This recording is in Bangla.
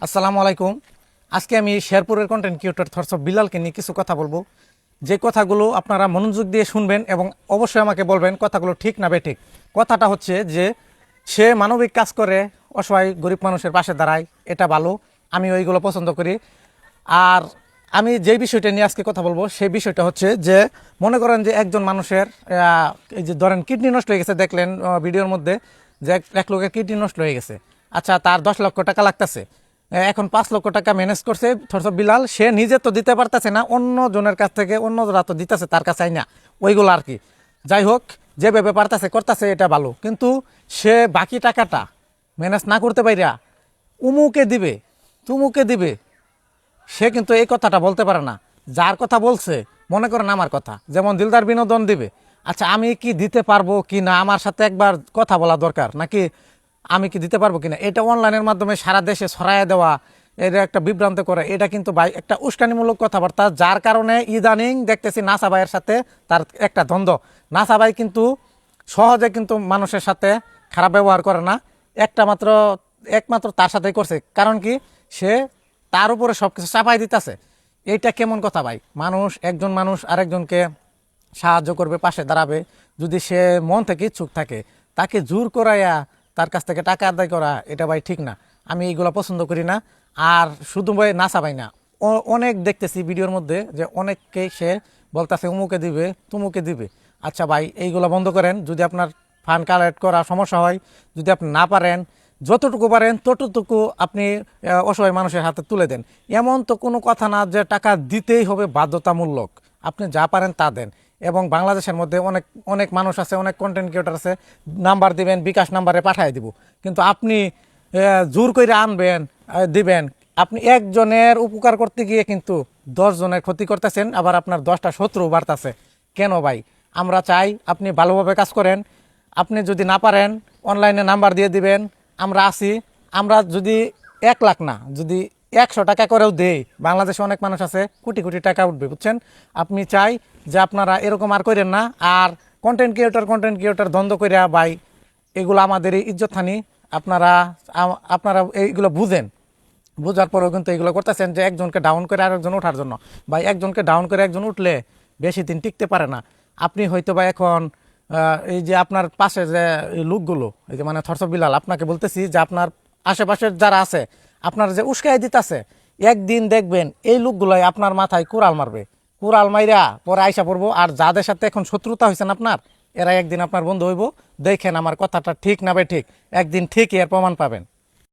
আসসালামু আলাইকুম। আজকে আমি শেরপুরের কন্টেন্ট ক্রিয়েটর থরস বিলালকে নিয়ে কিছু কথা বলব। যে কথাগুলো আপনারা মনোযোগ দিয়ে শুনবেন এবং অবশ্যই আমাকে বলবেন কথাগুলো ঠিক না বেঠিক। কথাটা হচ্ছে যে, সে মানবিক কাজ করে, অসহায় গরিব মানুষের পাশে দাঁড়ায়, এটা ভালো, আমি ওইগুলো পছন্দ করি। আর আমি যে বিষয়টা নিয়ে আজকে কথা বলব, সেই বিষয়টা হচ্ছে যে, মনে করেন যে একজন মানুষের এই যে ধরেন কিডনি নষ্ট হয়ে গেছে, দেখলেন ভিডিওর মধ্যে যে এক- এক লোকের কিডনি নষ্ট হয়ে গেছে। আচ্ছা তার দশ লক্ষ টাকা লাগতেছে। এখন পাঁচ লক্ষ টাকা ম্যানেজ করছে। থরস বিলাল, সে নিজে তো দিতে পারতেছে না অন্য জনের কাছ থেকে অন্য যারা তো দিতেছে, তার কাছে না ওইগুলো আর কি। যাই হোক, যেভাবে পারতেছে, করতেছে, এটা ভালো। কিন্তু সে বাকি টাকাটা ম্যানেজ না করতে পাইরা উমুকে দিবে, তুমুকে দিবে। সে কিন্তু এই কথাটা বলতে পারে না। যার কথা বলছে, মনে করেন আমার কথা। যেমন দিলদার বিনোদন দিবে। আচ্ছা আমি কি দিতে পারব কি না? আমার সাথে একবার কথা বলা দরকার। নাকি আমি কি দিতে পারব কিনা? এটা অনলাইনের মাধ্যমে সারা দেশে ছড়াইয়া দেওয়া এটা একটা বিভ্রান্ত করে। এটা কিন্তু ভাই একটা উস্কানিমূলক কথাবার্তা, যার কারণে ইদানিং দেখতেছি নাসা ভাইয়ের সাথে তার একটা দ্বন্দ্ব। নাসা ভাই কিন্তু সহজে কিন্তু মানুষের সাথে খারাপ ব্যবহার করে না। একটা মাত্র, একমাত্র তার সাথেই করছে। কারণ কি? সে তার উপরে সব কিছু চাপাই দিতেছে। এইটা কেমন কথা ভাই? মানুষ, একজন মানুষ আরেকজনকে সাহায্য করবে, পাশে দাঁড়াবে। যদি সে মন থেকে ইচ্ছুক থাকে, তাকে জোর করাইয়া তার কাছ থেকে টাকা আদায় করা, এটা ভাই ঠিক না। আমি এইগুলো পছন্দ করি না, আর শুধু ভাই নাচা ভাই না। অনেক দেখতেছি ভিডিওর মধ্যে যে অনেককে সে বলতেছে, উমুকে দিবে, তুমুকে দিবে। আচ্ছা ভাই, এইগুলো বন্ধ করেন। যদি আপনার ফান্ড কালেক্ট করা সমস্যা হয়, যদি আপনি না পারেন, যতটুকু পারেন, ততটুকু আপনি অসহায় মানুষের হাতে তুলে দেন। এমন তো কোনো কথা না যে টাকা দিতেই হবে বাধ্যতামূলক। আপনি যা পারেন তা দেন। এবং বাংলাদেশের মধ্যে অনেক অনেক মানুষ আছে, অনেক কন্টেন্ট ক্রিয়েটার আছে, নাম্বার দিবেন, বিকাশ নাম্বারে পাঠিয়ে দিব। কিন্তু আপনি জোর করে আনবেন দিবেন। আপনি একজনের উপকার করতে গিয়ে কিন্তু দশ জনের ক্ষতি করতেছেন, আবার আপনার দশটা শত্রু বাড়তেছে। কেন ভাই? আমরা চাই আপনি ভালোভাবে কাজ করেন। আপনি যদি না পারেন অনলাইনে নাম্বার দিয়ে দিবেন। আমরা আসি আমরা যদি এক লাখ না, যদি একশো টাকা করেও দেয় বাংলাদেশে অনেক মানুষ আছে, কোটি কোটি টাকা উঠবে, বুঝছেন? আপনি চাই যে আপনারা এরকম আর করেন না, আর কন্টেন্ট ক্রিয়েটর কন্টেন্ট ক্রিয়েটর দ্বন্দ্ব করিয়া ভাই, এগুলো আমাদের ইজ্জত হানি, আপনারা আপনারা এইগুলো বুঝেন। বোঝার পরেও কিন্তু এগুলো করতেছেন যে একজনকে ডাউন করে আরেকজন ওঠার জন্য। বা একজনকে ডাউন করে একজন উঠলে বেশি দিন টিকতে পারে না। আপনি হয়তো বা এখন এই যে আপনার পাশে যে লোকগুলো, এই যে মানে থরস বিলাল, আপনাকে বলতেছি যে আপনার আশেপাশের যারা আছে আপনার যে উস্কাই দিতেছে, একদিন দেখবেন এই লোকগুলোই আপনার মাথায় কুড়াল মারবে। কুড়াল মাইরা পরে আইসা পড়ব, আর যাদের সাথে এখন শত্রুতা হয়েছেন আপনার, এরা একদিন আপনার বন্ধু হইব, দেখেন আমার কথাটা ঠিক না বে ঠিক, একদিন ঠিকই এর প্রমাণ পাবেন।